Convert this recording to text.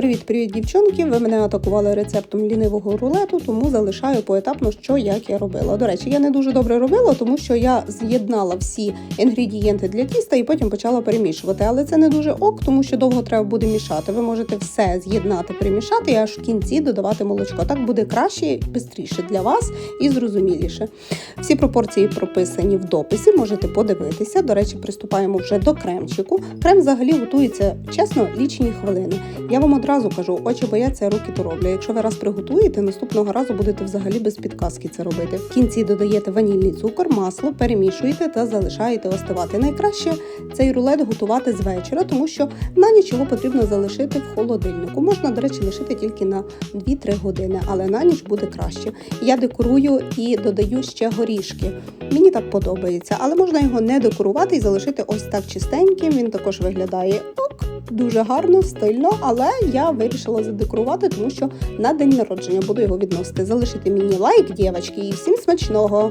Привіт-привіт, дівчонки! Ви мене атакували рецептом лінивого рулету, тому залишаю поетапно, що як я робила. До речі, я не дуже добре робила, тому що я з'єднала всі інгредієнти для тіста і потім почала перемішувати. Але це не дуже ок, тому що довго треба буде мішати. Ви можете все з'єднати, перемішати і аж в кінці додавати молочко. Так буде краще, швидше для вас і зрозуміліше. Всі пропорції прописані в дописі, можете подивитися. До речі, приступаємо вже до кремчику. Крем взагалі готується чесно лічені хвилини. Я вам одразу кажу, очі бояться, руки то роблять. Якщо ви раз приготуєте, наступного разу будете взагалі без підказки це робити. В кінці додаєте ванільний цукор, масло, перемішуєте та залишаєте остивати. Найкраще цей рулет готувати з вечора, тому що на ніч його потрібно залишити в холодильнику. Можна, до речі, лишити тільки на 2-3 години, але на ніч буде краще. Я декорую і додаю ще горішки. Мені так подобається, але можна його не декорувати і залишити ось так чистеньким. Він також виглядає ок, дуже гарно, стильно, але я вирішила задекорувати, тому що на день народження буду його відносити. Залишити мені лайк, дівчатки, і всім смачного!